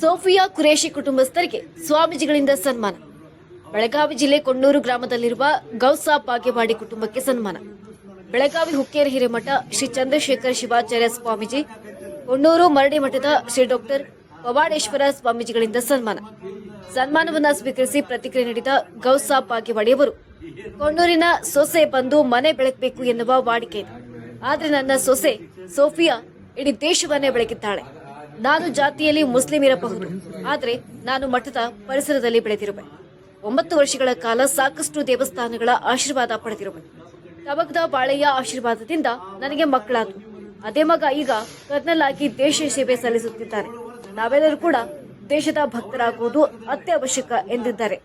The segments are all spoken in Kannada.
ಸೋಫಿಯಾ ಕುರೇಶಿ ಕುಟುಂಬಸ್ಥರಿಗೆ ಸ್ವಾಮೀಜಿಗಳಿಂದ ಸನ್ಮಾನ. ಬೆಳಗಾವಿ ಜಿಲ್ಲೆ ಕೊಣ್ಣೂರು ಗ್ರಾಮದಲ್ಲಿರುವ ಗೌಸಾ ಪಾಗೇವಾಡಿ ಕುಟುಂಬಕ್ಕೆ ಸನ್ಮಾನ. ಬೆಳಗಾವಿ ಹುಕ್ಕೇರಿ ಹಿರೇಮಠ ಶ್ರೀ ಚಂದ್ರಶೇಖರ್ ಶಿವಾಚಾರ್ಯ ಸ್ವಾಮೀಜಿ, ಕೊಣ್ಣೂರು ಮರಡಿ ಮಠದ ಶ್ರೀ ಡಾಕ್ಟರ್ ಪವಾಡೇಶ್ವರ ಸ್ವಾಮೀಜಿಗಳಿಂದ ಸನ್ಮಾನ. ಸನ್ಮಾನವನ್ನು ಸ್ವೀಕರಿಸಿ ಪ್ರತಿಕ್ರಿಯೆ ನೀಡಿದ ಗೌಸಾ ಪಾಗೆವಾಡಿಯವರು ಕೊಣ್ಣೂರಿನ ಸೊಸೆ ಬಂದು ಮನೆ ಬೆಳಕಬೇಕು ಎನ್ನುವ ವಾಡಿಕೆ ಇದೆ. ಆದರೆ ನನ್ನ ಸೊಸೆ ಸೋಫಿಯಾ ಇಡೀ ದೇಶವನ್ನೇ ಬೆಳಗಿದ್ದಾಳೆ. ನಾನು ಜಾತಿಯಲ್ಲಿ ಮುಸ್ಲಿಂ ಇರಬಹುದು. ಆದರೆ ನಾನು ಮಠದ ಪರಿಸರದಲ್ಲಿ ಬೆಳೆದಿರುವೆ. ಒಂಬತ್ತು ವರ್ಷಗಳ ಕಾಲ ಸಾಕಷ್ಟು ದೇವಸ್ಥಾನಗಳ ಆಶೀರ್ವಾದ ಪಡೆದಿರುವೆ. ತಬಗ್ದ ಬಾಳೆಯ ಆಶೀರ್ವಾದದಿಂದ ನನಗೆ ಮಕ್ಕಳಾದವು ಅದೇ ಮಗ ಈಗ ಕರ್ನಲ್ ಆಗಿ ದೇಶ ಸೇವೆ ಸಲ್ಲಿಸುತ್ತಿದ್ದಾರೆ. ನಾವೆಲ್ಲರೂ ಕೂಡ ದೇಶದ ಭಕ್ತರಾಗುವುದು ಅತ್ಯವಶ್ಯಕ ಎಂದಿದ್ದಾರೆ.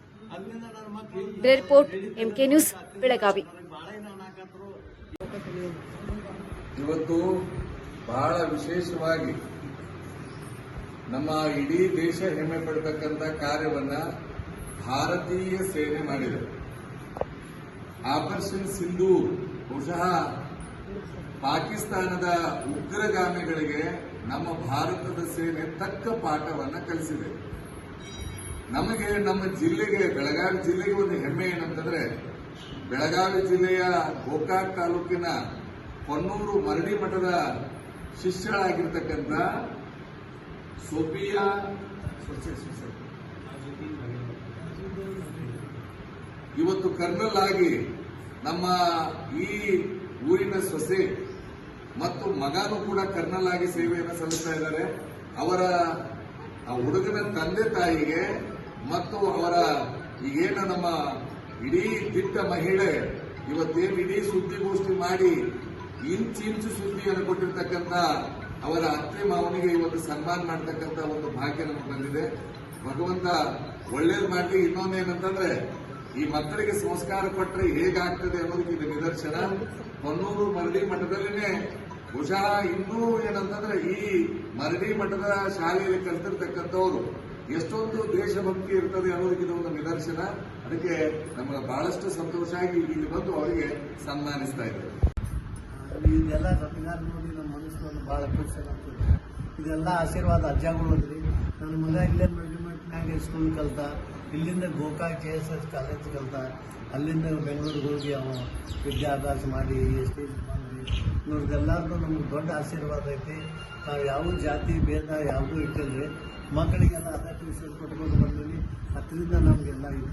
Report, MK news, Belagavi. ಇವತ್ತು ಬಹಳ ವಿಶೇಷವಾಗಿ ನಮ್ಮ ಇಡೀ ದೇಶ ಹೆಮ್ಮೆ ಪಡತಕ್ಕಂಥ ಕಾರ್ಯವನ್ನ ಭಾರತೀಯ ಸೇನೆ ಮಾಡಿದೆ. ಆಪರೇಷನ್ ಸಿಂಧು ಬಹುಶಃ ಪಾಕಿಸ್ತಾನದ ಉಗ್ರಗಾಮಿಗಳಿಗೆ ನಮ್ಮ ಭಾರತದ ಸೇನೆ ತಕ್ಕ ಪಾಠವನ್ನ ಕಲಿಸಿದೆ. ನಮಗೆ ನಮ್ಮ ಜಿಲ್ಲೆಗೆ, ಬೆಳಗಾವಿ ಜಿಲ್ಲೆಗೆ ಒಂದು ಹೆಮ್ಮೆ ಏನಂತಂದ್ರೆ, ಬೆಳಗಾವಿ ಜಿಲ್ಲೆಯ ಗೋಕಾಕ್ ತಾಲೂಕಿನ ಕೊನ್ನೂರು ಮರಡಿ ಮಠದ ಶಿಷ್ಯಳಾಗಿರ್ತಕ್ಕಂಥ ಸೋಫಿಯಾ ಇವತ್ತು ಕರ್ನಲ್ ಆಗಿ ನಮ್ಮ ಈ ಊರಿನ ಸೊಸೆ ಮತ್ತು ಮಗನೂ ಕೂಡ ಕರ್ನಲ್ ಆಗಿ ಸೇವೆಯನ್ನು ಸಲ್ಲಿಸ್ತಾ ಇದ್ದಾರೆ. ಅವರ ಆ ಹುಡುಗನ ತಂದೆ ತಾಯಿಗೆ ಮತ್ತು ಅವರ ಈಗೇನು ನಮ್ಮ ಇಡೀ ದಿಟ್ಟ ಮಹಿಳೆ ಇವತ್ತೇನು ಇಡೀ ಸುದ್ದಿಗೋಷ್ಠಿ ಮಾಡಿ ಇಂಚಿಂಚು ಸುದ್ದಿಯನ್ನು ಕೊಟ್ಟಿರ್ತಕ್ಕಂಥ ಅವರ ಅತ್ತೆ ಮಾವನಿಗೆ ಇವತ್ತು ಸನ್ಮಾನ ಮಾಡತಕ್ಕಂತ ಒಂದು ಭಾಗ್ಯ ನಮಗೆ ಬಂದಿದೆ. ಭಗವಂತ ಒಳ್ಳೇದು ಮಾಡಲಿ ಇನ್ನೊಂದೇನಂತಂದ್ರೆ ಈ ಮಕ್ಕಳಿಗೆ ಸಂಸ್ಕಾರ ಕೊಟ್ಟರೆ ಹೇಗಾಗ್ತದೆ ಅನ್ನೋದಕ್ಕೆ ಇದು ನಿದರ್ಶನ. ಹೊನ್ನೂರು ಮರಡಿ ಮಠದಲ್ಲಿನೇ ಬಹುಶಃ ಇನ್ನೂ ಏನಂತಂದ್ರೆ ಈ ಮರಡಿ ಮಠದ ಶಾಲೆಯಲ್ಲಿ ಕಲ್ತಿರ್ತಕ್ಕಂಥವ್ರು ಎಷ್ಟೊಂದು ದೇಶಭಕ್ತಿ ಇರ್ತದೆ ಅನ್ನೋದಕ್ಕೆ ಇದು ಒಂದು ನಿದರ್ಶನ. ಅದಕ್ಕೆ ನಮ್ಮ ಬಹಳಷ್ಟು ಸಂತೋಷ ಆಗಿ ಇಲ್ಲಿ ಬಂದು ಅವರಿಗೆ ಸನ್ಮಾನಿಸ್ತಾ ಇದ್ದಾರೆ. ಇದೆಲ್ಲ ರತ್ನಗಾರ ನೋಡಿ ನಮ್ಮ ಮನಸ್ಸು ಭಾಳ ಖುಷಿ ಆಗ್ತದೆ. ಇದೆಲ್ಲ ಆಶೀರ್ವಾದ ಅಜ್ಜಗಳು ಅಂದ್ರಿ ನನ್ನ ಮಗ ಇಲ್ಲೇ ಮ್ಯಾಗ ಸ್ಕೂಲ್ ಕಲ್ತ. ಇಲ್ಲಿಂದ Gokak K S S college ಕಲ್ತ. ಅಲ್ಲಿಂದ ಬೆಂಗಳೂರಿಗೆ ಹೋಗಿ ಅವ ವಿದ್ಯಾಭ್ಯಾಸ ಮಾಡಿ ಸ್ಟೇಜ್ ಮಾಡಿ ಇವ್ರದ್ದೆಲ್ಲರದ್ದು ನಮ್ಗೆ ದೊಡ್ಡ ಆಶೀರ್ವಾದ ಐತಿ. ನಾವು ಯಾವ ಜಾತಿ, ಭೇದ ಯಾವುದೂ ಇಟ್ಟಿಲ್ರಿ. ಮಕ್ಕಳಿಗೆಲ್ಲ ಅದೇ ಟ್ಯೂಷನ್ ಕೊಟ್ಕೊಂಡು ಬಂದೀವಿ. ಅದರಿಂದ ನಮಗೆಲ್ಲ ಇದು